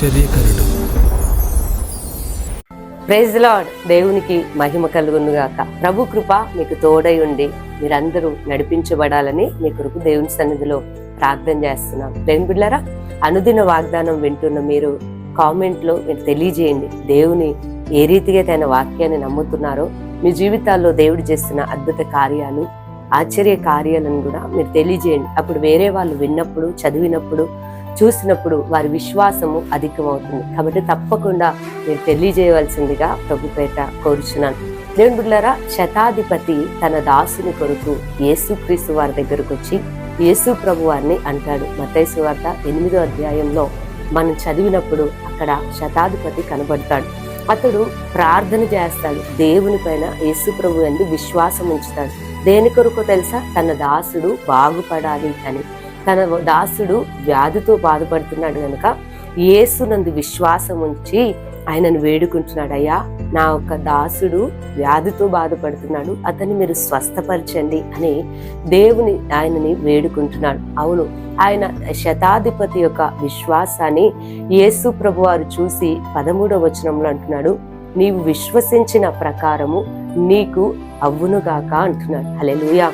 ఆశ్చర్యకరుడు. Praise lord దేవునికి మహిమ కలుగునుగాక. ప్రభు కృప మీకు తోడై ఉండి మీరందరూ నడిపించబడాలని మీ కొరకు దేవుని సన్నిధిలో ప్రార్థన చేస్తున్నాం. దేవుని బిడ్డలారా అనుదిన వాగ్దానం వింటున్న మీరు కామెంట్లో మీరు తెలియజేయండి. దేవుని ఏ రీతిగా తన వాక్యాన్ని నమ్ముతున్నారో మీ జీవితాల్లో దేవుడు చేస్తున్న అద్భుత కార్యాలు ఆశ్చర్య కార్యాలను కూడా మీరు తెలియజేయండి. అప్పుడు వేరే వాళ్ళు విన్నప్పుడు చదివినప్పుడు చూసినప్పుడు వారి విశ్వాసము అధికమవుతుంది. కాబట్టి తప్పకుండా మీరు తెలియజేయవలసిందిగా ప్రభుపేట కోరుచున్నాను. దేవుని బిడ్డలారా శతాధిపతి తన దాసుని కొరకు యేసుక్రీస్తు వారి దగ్గరకు వచ్చి యేసు ప్రభు వారిని అంటాడు. మతైసు వార్త ఎనిమిదో అధ్యాయంలో మనం చదివినప్పుడు అక్కడ శతాధిపతి కనబడతాడు. అతడు ప్రార్థన చేస్తాడు. దేవుని పైన యేసు ప్రభు అందు విశ్వాసం ఉంచుతాడు. దేని కొరకు తెలుసా? తన దాసుడు బాగుపడాలి అని. తన దాసుడు వ్యాధితో బాధపడుతున్నాడు కనుక ఏసునందు విశ్వాసం ఉంచి ఆయనను వేడుకుంటున్నాడు అయ్యా నా యొక్క దాసుడు వ్యాధితో బాధపడుతున్నాడు అతన్ని మీరు స్వస్థపరచండి అని దేవుని ఆయనని వేడుకుంటున్నాడు. అవును ఆయన శతాధిపతి యొక్క విశ్వాసాన్ని యేసు ప్రభువారు చూసి పదమూడవ వచనంలో అంటున్నాడు నీవు విశ్వసించిన ప్రకారము నీకు అవ్వునుగాక అంటున్నాడు. హల్లెలూయా.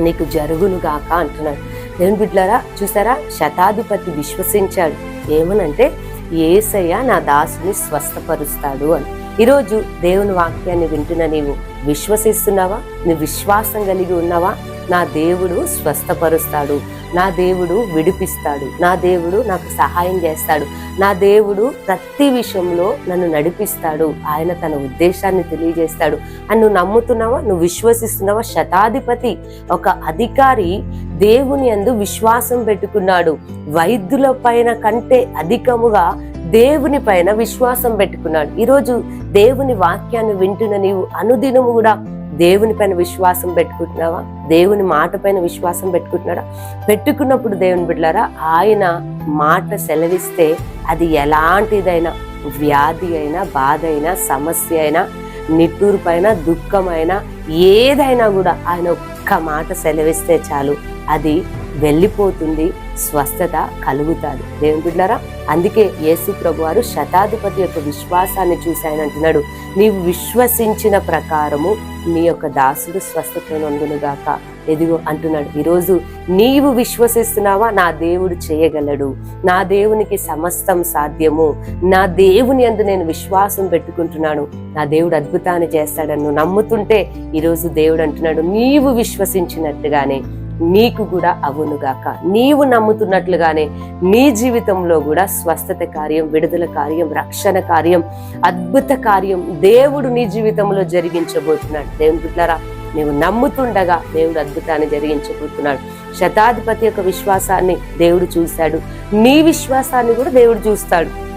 నీకు జరుగునుగాక అంటున్నాడు. దేవుని బిడ్డారా చూసారా? శతాధిపతి విశ్వసించాడు. ఏమనంటే ఏసయ్య నా దాసుని స్వస్థపరుస్తాడు అని. ఈరోజు దేవుని వాక్యాన్ని వింటున్న నీవు విశ్వసిస్తున్నావా? నువ్వు విశ్వాసం కలిగి ఉన్నావా? నా దేవుడు స్వస్థపరుస్తాడు. నా దేవుడు విడిపిస్తాడు. నా దేవుడు నాకు సహాయం చేస్తాడు. నా దేవుడు ప్రతి విషయంలో నన్ను నడిపిస్తాడు. ఆయన తన ఉద్దేశాన్ని తెలియజేస్తాడు. అని నువ్వు నమ్ముతున్నావా? నువ్వు విశ్వసిస్తున్నావా? శతాధిపతి ఒక అధికారి దేవుని అందు విశ్వాసం పెట్టుకున్నాడు. వైద్యుల పైన కంటే అధికముగా దేవుని పైన విశ్వాసం పెట్టుకున్నాడు. ఈరోజు దేవుని వాక్యాన్ని వింటున్న నీవు అనుదినము కూడా దేవుని పైన విశ్వాసం పెట్టుకుంటున్నావా? దేవుని మాట పైన విశ్వాసం పెట్టుకుంటున్నాడా? పెట్టుకున్నప్పుడు దేవుని బిడ్డలారా ఆయన మాట సెలవిస్తే అది ఎలాంటిదైనా వ్యాధి అయినా బాధ అయినా సమస్య అయినా నిట్టూర్పైన దుఃఖమైనా ఏదైనా కూడా ఆయన ఒక్క మాట సెలవిస్తే చాలు. అది వెళ్ళిపోతుంది స్వస్థత కలుగుతుంది. దేవుని బిడ్డారా అందుకే యేసు ప్రభు వారు శతాధిపతి యొక్క విశ్వాసాన్ని చూసి ఆయన అంటున్నాడు నీవు విశ్వసించిన ప్రకారము నీ యొక్క దాసుడు స్వస్థత నొందునుగాక. ఎదిగో అంటున్నాడు ఈరోజు నీవు విశ్వసిస్తున్నావా? నా దేవుడు చేయగలడు. నా దేవునికి సమస్తం సాధ్యము. నా దేవుని అందు నేను విశ్వాసం పెట్టుకుంటున్నాను. నా దేవుడు అద్భుతాన్ని చేస్తాడని నువ్వు నమ్ముతుంటే ఈరోజు దేవుడు అంటున్నాడు నీవు విశ్వసించినట్టుగానే నీకు కూడా అవునుగాక నీవు నమ్ముతున్నట్లుగానే నీ జీవితంలో కూడా స్వస్థత కార్యం విడుదల కార్యం రక్షణ కార్యం అద్భుత కార్యం దేవుడు నీ జీవితంలో జరిగించబోతున్నాడు. దేవుని నీవు నమ్ముతుండగా దేవుడు అద్భుతాన్ని జరిగించబోతున్నాడు. శతాధిపతి యొక్క విశ్వాసాన్ని దేవుడు చూశాడు. నీ విశ్వాసాన్ని కూడా దేవుడు చూస్తాడు.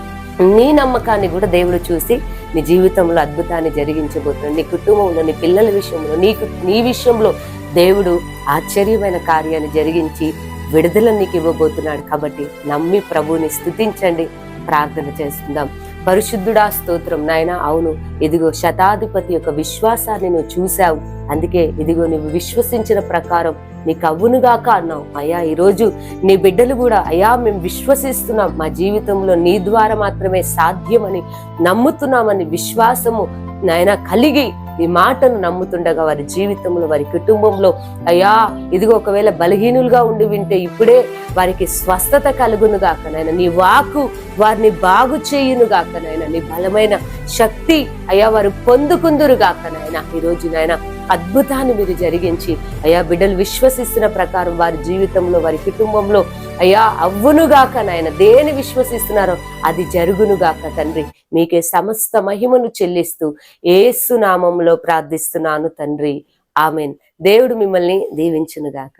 నీ నమ్మకాన్ని కూడా దేవుడు చూసి నీ జీవితంలో అద్భుతాన్ని జరిగించబోతున్నాడు. నీ కుటుంబంలో నీ పిల్లల విషయంలో నీకు నీ విషయంలో దేవుడు ఆశ్చర్యమైన కార్యాన్ని జరిగించి విడుదల నీకు ఇవ్వబోతున్నాడు కాబట్టి నమ్మి ప్రభువుని స్థుతించండి ప్రార్థన చేసుకుందాం పరిశుద్ధుడా స్తోత్రం నాయన అవును ఇదిగో శతాధిపతి యొక్క విశ్వాసాన్ని నువ్వు చూశావు. అందుకే ఇదిగో నువ్వు విశ్వసించిన ప్రకారం నీకు అవునుగాక అన్నావు. అయ్యా ఈరోజు నీ బిడ్డలు కూడా అయ్యా మేము విశ్వసిస్తున్నాం. మా జీవితంలో నీ ద్వారా మాత్రమే సాధ్యమని నమ్ముతున్నామని విశ్వాసము నాయన కలిగి ఈ మాటను నమ్ముతుండగా వారి జీవితంలో వారి కుటుంబంలో అయ్యా ఇదిగో ఒకవేళ బలహీనులుగా ఉండి వింటే ఇప్పుడే వారికి స్వస్థత కలుగును గాక నాయన. నీ వాకు వారిని బాగు చేయును నాయన. నీ బలమైన శక్తి అయ్యా వారు పొందుకుందురు గాక నాయన ఈరోజు నాయన అద్భుతాన్ని మీరు జరిగించి అయ్యా బిడ్డలు విశ్వసిస్తున్న ప్రకారం వారి జీవితంలో వారి కుటుంబంలో అయ్యా అవ్వునుగాక నాయన. దేని విశ్వసిస్తున్నారో అది జరుగునుగాక తండ్రి. మీకే సమస్త మహిమను చెల్లిస్తూ ఏసు నామంలో ప్రార్థిస్తున్నాను తండ్రి. ఆమెన్. దేవుడు మిమ్మల్ని దీవించునుగాక